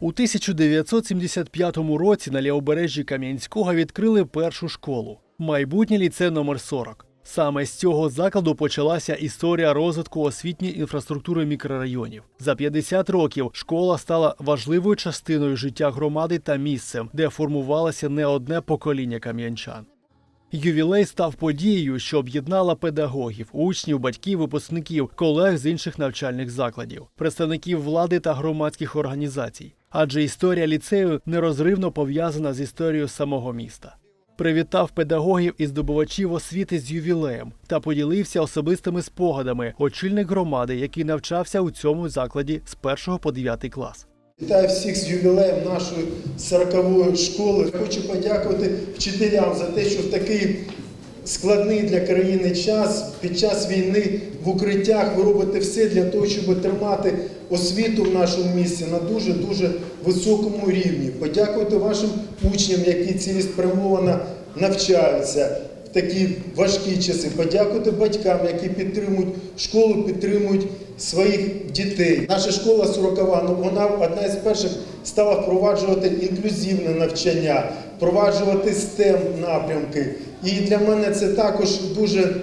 У 1975 році на лівобережжі Кам'янського відкрили першу школу майбутнє ліце номер 40. Саме з цього закладу почалася історія розвитку освітньої інфраструктури мікрорайонів. За 50 років школа стала важливою частиною життя громади та місцем, де формувалося не одне покоління кам'янчан. Ювілей став подією, що об'єднала педагогів, учнів, батьків, випускників, колег з інших навчальних закладів, представників влади та громадських організацій. Адже історія ліцею нерозривно пов'язана з історією самого міста. Привітав педагогів і здобувачів освіти з ювілеєм та поділився особистими спогадами очільник громади, який навчався у цьому закладі з 1 по 9 клас. Вітаю всіх з ювілеєм нашої 40-ї школи. Хочу подякувати вчителям за те, що в такий складний для країни час, під час війни в укриттях ви робите все для того, щоб тримати освіту в нашому місті на дуже-дуже високому рівні. Подякуйте вашим учням, які цілеспрямовано навчаються такі важкі часи. Подякуйте батькам, які підтримують школу, підтримують своїх дітей. Наша школа 40 ну, вона одна із перших стала впроваджувати інклюзивне навчання, впроваджувати STEM напрямки. І для мене це також дуже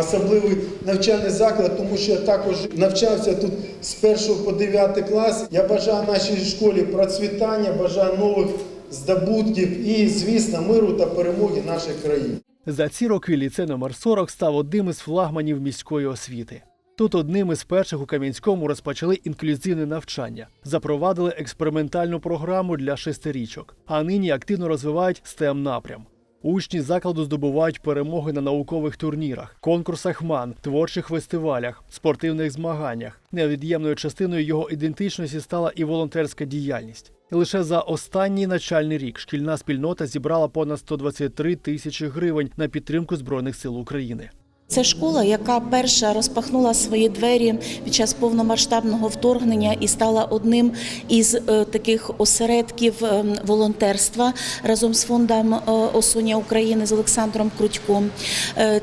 особливий навчальний заклад, тому що я також навчався тут з 1 по 9 клас. Я бажаю нашій школі процвітання, бажаю нових здобутків і, звісно, миру та перемоги нашій країні. За ці роки ліцей номер 40 став одним із флагманів міської освіти. Тут одним із перших у Кам'янському розпочали інклюзивне навчання, запровадили експериментальну програму для шестирічок, а нині активно розвивають STEM напрям. Учні закладу здобувають перемоги на наукових турнірах, конкурсах МАН, творчих фестивалях, спортивних змаганнях. Невід'ємною частиною його ідентичності стала і волонтерська діяльність. Лише за останній начальний рік шкільна спільнота зібрала понад 123 тисячі гривень на підтримку Збройних сил України. Це школа, яка перша розпахнула свої двері під час повномасштабного вторгнення і стала одним із е, таких осередків е, волонтерства разом з фондом е, Осуня України з Олександром Крутьком.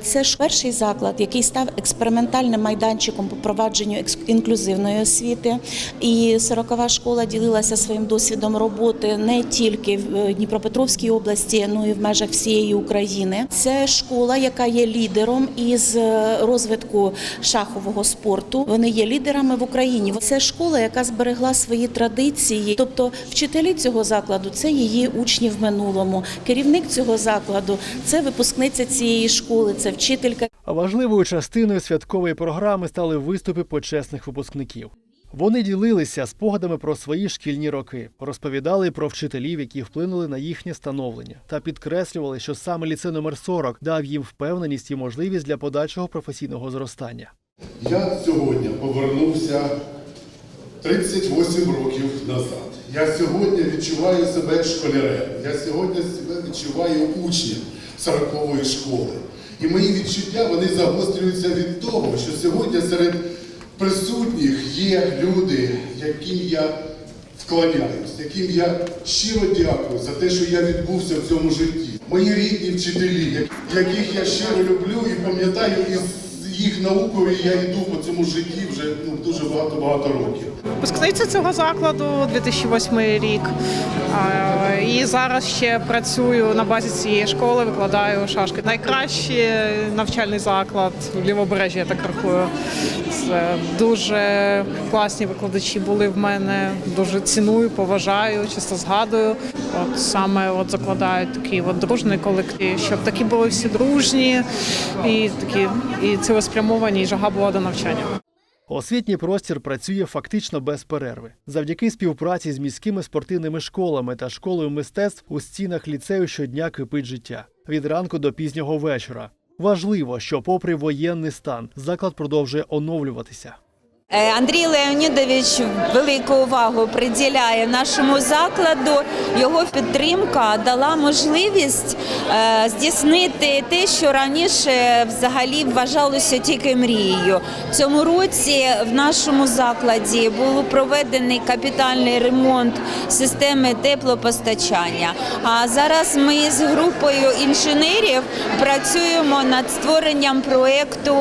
Це ж перший заклад, який став експериментальним майданчиком по провадженню інклюзивної освіти. І 40-ва школа ділилася своїм досвідом роботи не тільки в Дніпропетровській області, ну і в межах всієї України. Це школа, яка є лідером із е, розвитку шахового спорту. Вони є лідерами в Україні. Це школа, яка зберегла свої традиції. Тобто, вчителі цього закладу це її учні в минулому. Керівник цього закладу це випускниця цієї школи, це вчителька. Важливою частиною святкової програми стали виступи почесних випускників. Вони ділилися спогадами про свої шкільні роки, розповідали про вчителів, які вплинули на їхнє становлення, та підкреслювали, що саме ліцей номер 40 дав їм впевненість і можливість для подальшого професійного зростання. Я сьогодні повернувся 38 років назад. Я сьогодні відчуваю себе школярем. Я сьогодні себе відчуваю учнем 40-ї школи. І мої відчуття вони загострюються від того, що сьогодні серед присутніх є люди, яким я вклоняюсь, яким я щиро дякую за те, що я відбувся в цьому житті. Мої рідні вчителі, яких я щиро люблю і пам'ятаю із їх наукою я йду по цьому житті вже ну, дуже багато-багато років. Випускниця цього закладу 2008 рік. І зараз ще працюю на базі цієї школи, викладаю шашки. Найкращий навчальний заклад в Лівобережжі, я так рахую. Це дуже класні викладачі були в мене. Дуже ціную, поважаю, часто згадую. От саме от закладають такий от дружний колектив, щоб такі були всі дружні і такі і цілеспрямовані, і жага була до навчання. Освітній простір працює фактично без перерви. Завдяки співпраці з міськими спортивними школами та школою мистецтв у стінах ліцею щодня кипить життя від ранку до пізнього вечора. Важливо, що, попри воєнний стан, заклад продовжує оновлюватися. Е, Андрій Леонідович велику увагу приділяє нашому закладу. Його підтримка дала можливість е, здійснити те, що раніше взагалі вважалося тільки мрією. Цьому році в нашому закладі був проведений капітальний ремонт системи теплопостачання. А зараз ми з групою інженерів працюємо над створенням проекту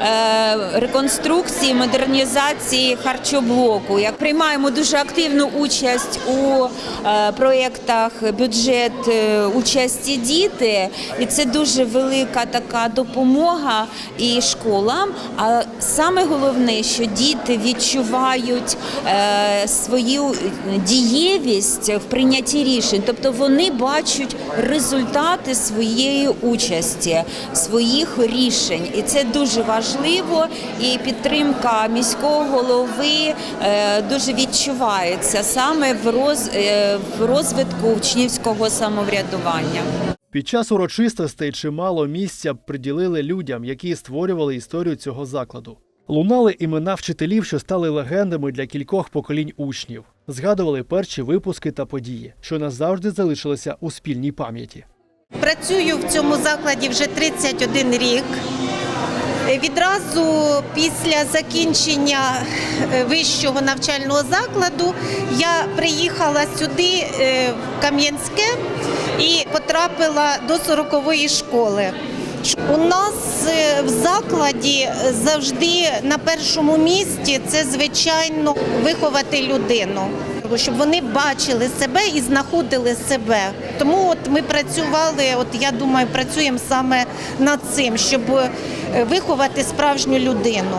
е, реконструкції модернізації реалізації харчоблоку. Як приймаємо дуже активну участь у е, проєктах бюджет е, участі діти, і це дуже велика така допомога і школам. А саме головне, що діти відчувають е, свою дієвість в прийнятті рішень, тобто вони бачать результати своєї участі, своїх рішень, і це дуже важливо. І підтримка міського голови е, дуже відчувається саме в роз е, в розвитку учнівського самоврядування. Під час урочистостей чимало місця приділили людям, які створювали історію цього закладу. Лунали імена вчителів, що стали легендами для кількох поколінь учнів. Згадували перші випуски та події, що назавжди залишилися у спільній пам'яті. Працюю в цьому закладі вже 31 рік. Е, Відразу після закінчення е, вищого навчального закладу я приїхала сюди, е, в Кам'янське, і потрапила до 40-ї школи. У нас е, в закладі завжди на першому місці це звичайно виховати людину, щоб вони бачили себе і знаходили себе. Тому от ми працювали. От я думаю, працюємо саме над цим, щоб е, виховати справжню людину.